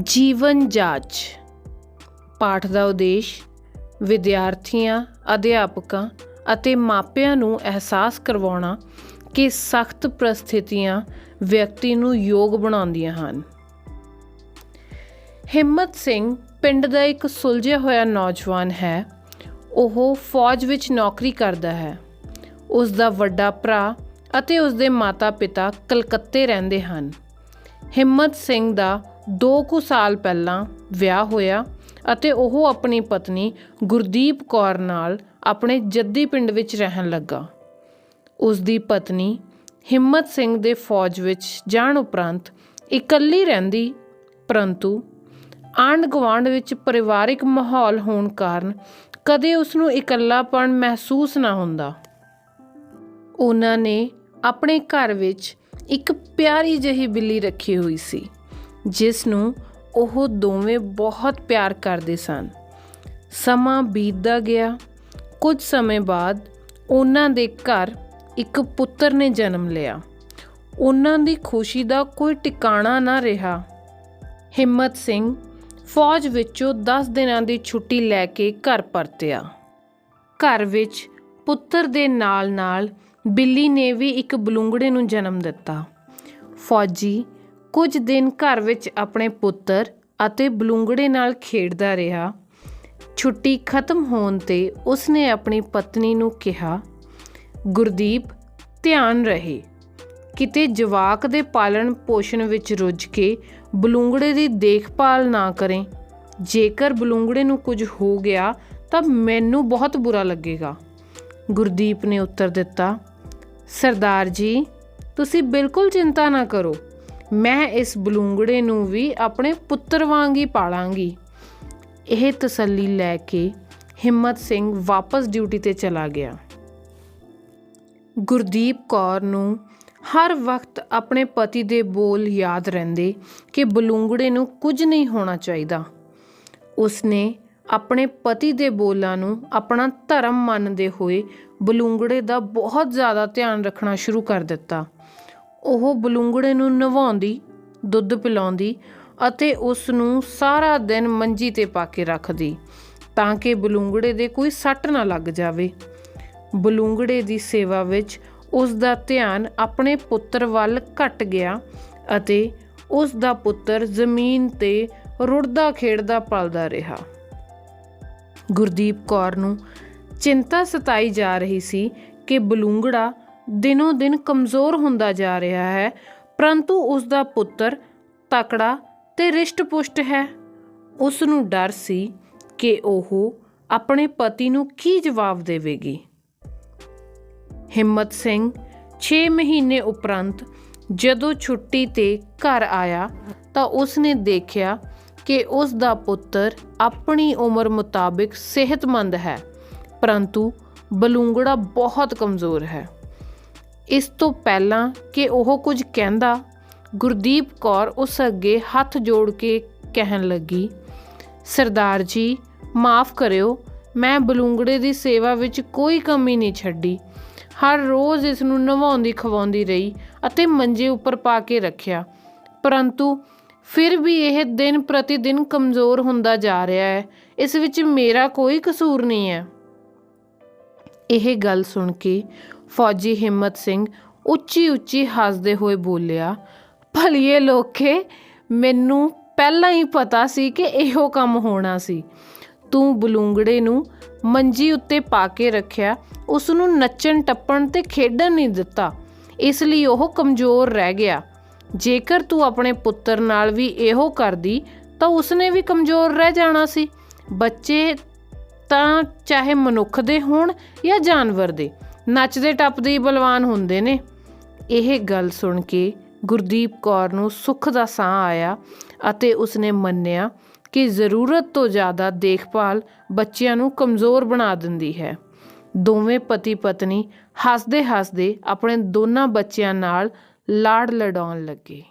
ਜੀਵਨ ਜਾਂਚ। ਪਾਠ ਦਾ ਉਦੇਸ਼, ਵਿਦਿਆਰਥੀਆਂ, ਅਧਿਆਪਕਾਂ ਅਤੇ ਮਾਪਿਆਂ ਨੂੰ ਅਹਿਸਾਸ ਕਰਵਾਉਣਾ ਕਿ ਸਖਤ ਪ੍ਰਸਥਿਤੀਆਂ ਵਿਅਕਤੀ ਨੂੰ ਯੋਗ ਬਣਾਉਂਦੀਆਂ ਹਨ। ਹਿੰਮਤ ਸਿੰਘ ਪਿੰਡ ਦਾ ਇੱਕ ਸੁਲਝਿਆ ਹੋਇਆ ਨੌਜਵਾਨ ਹੈ। ਉਹ ਫੌਜ ਵਿੱਚ ਨੌਕਰੀ ਕਰਦਾ ਹੈ। ਉਸ ਦਾ ਵੱਡਾ ਭਰਾ ਅਤੇ ਉਸ ਦੇ ਮਾਤਾ-ਪਿਤਾ ਕਲਕੱਤੇ ਰਹਿੰਦੇ ਹਨ। ਹਿੰਮਤ ਸਿੰਘ ਦਾ 2 ਕੁ ਸਾਲ ਪਹਿਲਾਂ ਵਿਆਹ ਹੋਇਆ ਅਤੇ ਉਹ ਆਪਣੀ ਪਤਨੀ ਗੁਰਦੀਪ ਕੌਰ ਨਾਲ ਆਪਣੇ ਜੱਦੀ ਪਿੰਡ ਵਿੱਚ ਰਹਿਣ ਲੱਗਾ। ਉਸ ਦੀ ਪਤਨੀ ਹਿੰਮਤ ਸਿੰਘ ਦੇ ਫੌਜ ਵਿੱਚ ਜਾਣ ਉਪਰੰਤ ਇਕੱਲੀ ਰਹਿੰਦੀ, ਪਰੰਤੂ ਆਂਢ ਗੁਆਂਢ ਵਿੱਚ ਪਰਿਵਾਰਿਕ ਮਾਹੌਲ ਹੋਣ ਕਾਰਨ ਕਦੇ ਉਸ ਨੂੰ ਇਕੱਲਾਪਣ ਮਹਿਸੂਸ ਨਾ ਹੁੰਦਾ। ਉਹਨਾਂ ਨੇ ਆਪਣੇ ਘਰ ਵਿੱਚ ਇੱਕ ਪਿਆਰੀ ਜਿਹੀ ਬਿੱਲੀ ਰੱਖੀ ਹੋਈ ਸੀ। ਜਿਸ ਨੂੰ ਉਹ ਦੋਵੇਂ ਬਹੁਤ ਪਿਆਰ ਕਰਦੇ ਸਨ। ਸਮਾਂ ਬੀਤਦਾ ਗਿਆ। ਕੁਝ ਸਮੇਂ ਬਾਅਦ ਉਹਨਾਂ ਦੇ ਘਰ ਇੱਕ ਪੁੱਤਰ ਨੇ ਜਨਮ ਲਿਆ। ਉਹਨਾਂ ਦੀ ਖੁਸ਼ੀ ਦਾ ਕੋਈ ਟਿਕਾਣਾ ਨਾ ਰਿਹਾ। ਹਿੰਮਤ ਸਿੰਘ ਫੌਜ ਵਿੱਚੋਂ 10 ਦਿਨਾਂ ਦੀ ਛੁੱਟੀ ਲੈ ਕੇ ਘਰ ਪਰਤਿਆ। ਘਰ ਵਿੱਚ ਪੁੱਤਰ ਦੇ ਨਾਲ-ਨਾਲ ਬਿੱਲੀ ਨੇ ਵੀ ਇੱਕ ਬਲੂੰਗੜੇ ਨੂੰ ਜਨਮ ਦਿੱਤਾ। ਫੌਜੀ ਕੁਝ ਦਿਨ ਘਰ ਵਿੱਚ ਆਪਣੇ ਪੁੱਤਰ ਅਤੇ ਬਲੂੰਗੜੇ ਨਾਲ ਖੇਡਦਾ ਰਿਹਾ। ਛੁੱਟੀ ਖਤਮ ਹੋਣ ਤੇ ਉਸਨੇ ਆਪਣੀ ਪਤਨੀ ਨੂੰ ਕਿਹਾ, ਗੁਰਦੀਪ, ਧਿਆਨ ਰਹੇ। ਕਿਤੇ ਜਵਾਕ ਦੇ ਪਾਲਣ ਪੋਸ਼ਣ ਵਿੱਚ ਰੁੱਝ ਕੇ ਬਲੂੰਗੜੇ ਦੀ ਦੇਖਭਾਲ ਨਾ ਕਰੇ। ਜੇਕਰ ਬਲੂੰਗੜੇ ਨੂੰ ਕੁਝ ਹੋ ਗਿਆ ਤਾਂ ਮੈਨੂੰ ਬਹੁਤ ਬੁਰਾ ਲੱਗੇਗਾ। ਗੁਰਦੀਪ ਨੇ ਉੱਤਰ ਦਿੱਤਾ, ਸਰਦਾਰ ਜੀ, ਤੁਸੀਂ ਬਿਲਕੁਲ ਚਿੰਤਾ ਨਾ ਕਰੋ। ਮੈਂ ਇਸ ਬਲੂੰਗੜੇ ਨੂੰ ਵੀ ਆਪਣੇ ਪੁੱਤਰ ਵਾਂਗ ਹੀ ਪਾਲਾਂਗੀ। ਇਹ ਤਸੱਲੀ ਲੈ ਕੇ ਹਿੰਮਤ ਸਿੰਘ ਵਾਪਸ ਡਿਊਟੀ ਤੇ ਚਲਾ ਗਿਆ। ਗੁਰਦੀਪ ਕੌਰ ਨੂੰ ਹਰ ਵਕਤ ਆਪਣੇ ਪਤੀ ਦੇ ਬੋਲ ਯਾਦ ਰਹਿੰਦੇ ਕਿ ਬਲੂੰਗੜੇ ਨੂੰ ਕੁਝ ਨਹੀਂ ਹੋਣਾ ਚਾਹੀਦਾ। ਉਸਨੇ ਆਪਣੇ ਪਤੀ ਦੇ ਬੋਲਾਂ ਨੂੰ ਆਪਣਾ ਧਰਮ ਮੰਨਦੇ ਹੋਏ ਬਲੂੰਗੜੇ ਦਾ ਬਹੁਤ ਜ਼ਿਆਦਾ ਧਿਆਨ ਰੱਖਣਾ ਸ਼ੁਰੂ ਕਰ ਦਿੱਤਾ। ਉਹ ਬਲੂੰਗੜੇ ਨੂੰ ਨਵਾਉਂਦੀ, ਦੁੱਧ ਪਿਲਾਉਂਦੀ ਅਤੇ ਉਸ ਨੂੰ ਸਾਰਾ ਦਿਨ ਮੰਜੀ ਤੇ ਪਾ ਕੇ ਰੱਖਦੀ ਤਾਂ ਕਿ ਬਲੂੰਗੜੇ ਦੇ ਕੋਈ ਸੱਟ ਨਾ ਲੱਗ ਜਾਵੇ। ਬਲੂੰਗੜੇ ਦੀ ਸੇਵਾ ਵਿੱਚ ਉਸ ਦਾ ਧਿਆਨ ਆਪਣੇ ਪੁੱਤਰ ਵੱਲ ਘਟ ਗਿਆ ਅਤੇ ਉਸ ਦਾ ਪੁੱਤਰ ਜ਼ਮੀਨ ਤੇ ਰੁੜਦਾ ਖੇਡਦਾ ਪਲਦਾ ਰਿਹਾ। ਗੁਰਦੀਪ ਕੌਰ ਨੂੰ ਚਿੰਤਾ ਸਤਾਈ ਜਾ ਰਹੀ ਸੀ ਕਿ ਬਲੂੰਗੜਾ ਦਿਨੋਂ ਦਿਨ ਕਮਜ਼ੋਰ ਹੁੰਦਾ ਜਾ ਰਿਹਾ ਹੈ, ਪਰੰਤੂ ਉਸ ਦਾ ਪੁੱਤਰ ਤਕੜਾ ਤੇ ਰਿਸ਼ਟ-ਪੁਸ਼ਟ ਹੈ। ਉਸ ਨੂੰ ਡਰ ਸੀ ਕਿ ਉਹ ਆਪਣੇ ਪਤੀ ਨੂੰ ਕੀ ਜਵਾਬ ਦੇਵੇਗੀ। ਹਿੰਮਤ ਸਿੰਘ 6 ਮਹੀਨੇ ਉਪਰੰਤ ਜਦੋਂ ਛੁੱਟੀ ਤੇ ਘਰ ਆਇਆ ਤਾਂ ਉਸਨੇ ਦੇਖਿਆ ਕਿ ਉਸ ਦਾ ਪੁੱਤਰ ਆਪਣੀ ਉਮਰ ਮੁਤਾਬਿਕ ਸਿਹਤਮੰਦ ਹੈ, ਪਰੰਤੂ ਬਲੂੰਗੜਾ ਬਹੁਤ ਕਮਜ਼ੋਰ ਹੈ। ਇਸ ਤੋਂ ਪਹਿਲਾਂ ਕਿ ਉਹ ਕੁਝ ਕਹਿੰਦਾ, ਗੁਰਦੀਪ ਕੌਰ ਉਸ ਅੱਗੇ ਹੱਥ ਜੋੜ ਕੇ ਕਹਿਣ ਲੱਗੀ, ਸਰਦਾਰ ਜੀ, ਮਾਫ ਕਰਿਓ, ਮੈਂ ਬਲੂੰਗੜੇ ਦੀ ਸੇਵਾ ਵਿੱਚ ਕੋਈ ਕਮੀ ਨਹੀਂ ਛੱਡੀ। ਹਰ ਰੋਜ਼ ਇਸ ਨੂੰ ਨਵਾਉਂਦੀ ਖਵਾਉਂਦੀ ਰਹੀ ਅਤੇ ਮੰਜੇ ਉੱਪਰ ਪਾ ਕੇ ਰੱਖਿਆ। ਪਰੰਤੂ ਫਿਰ ਵੀ ਇਹ ਦਿਨ ਪ੍ਰਤੀ ਦਿਨ ਕਮਜ਼ੋਰ ਹੁੰਦਾ ਜਾ ਰਿਹਾ ਹੈ। ਇਸ ਵਿੱਚ ਮੇਰਾ ਕੋਈ ਕਸੂਰ ਨਹੀਂ ਹੈ। ਇਹ ਗੱਲ ਸੁਣ ਕੇ ਫੌਜੀ ਹਿੰਮਤ ਸਿੰਘ ਉੱਚੀ ਉੱਚੀ ਹੱਸਦੇ ਹੋਏ ਬੋਲਿਆ, ਭਲੀਏ ਲੋਕੇ, ਮੈਨੂੰ ਪਹਿਲਾਂ ਹੀ ਪਤਾ ਸੀ ਕਿ ਇਹੋ ਕੰਮ ਹੋਣਾ ਸੀ। ਤੂੰ ਬਲੂੰਗੜੇ ਨੂੰ ਮੰਜੀ ਉੱਤੇ ਪਾ ਕੇ ਰੱਖਿਆ ਉਸ ਨੂੰ ਨੱਚਣ ਟੱਪਣ ਤੇ ਖੇਡਣ ਨਹੀਂ ਦਿੱਤਾ। ਇਸ ਲਈ ਉਹ ਕਮਜ਼ੋਰ ਰਹਿ ਗਿਆ। ਜੇਕਰ ਤੂੰ ਆਪਣੇ ਪੁੱਤਰ ਨਾਲ ਵੀ ਇਹੋ ਕਰਦੀ, ਤਾਂ ਉਸਨੇ ਵੀ ਕਮਜ਼ੋਰ ਰਹਿ ਜਾਣਾ ਸੀ। ਬੱਚੇ ਤਾਂ ਚਾਹੇ ਮਨੁੱਖ ਦੇ ਹੋਣ ਜਾਂ ਜਾਨਵਰ ਦੇ, ਨੱਚਦੇ ਟੱਪਦੇ ਹੀ ਬਲਵਾਨ ਹੁੰਦੇ ਨੇ। ਇਹ ਗੱਲ ਸੁਣ ਕੇ ਗੁਰਦੀਪ ਕੌਰ ਨੂੰ ਸੁੱਖ ਦਾ ਸਾਹ ਆਇਆ ਅਤੇ ਉਸਨੇ ਮੰਨਿਆ ਕਿ ਜ਼ਰੂਰਤ ਤੋਂ ਜ਼ਿਆਦਾ ਦੇਖਭਾਲ ਬੱਚਿਆਂ ਨੂੰ ਕਮਜ਼ੋਰ ਬਣਾ ਦਿੰਦੀ ਹੈ। ਦੋਵੇਂ ਪਤੀ ਪਤਨੀ ਹੱਸਦੇ ਹੱਸਦੇ ਆਪਣੇ ਦੋਨਾਂ ਬੱਚਿਆਂ ਨਾਲ ਲਾੜ ਲੜਾਉਣ ਲੱਗੇ।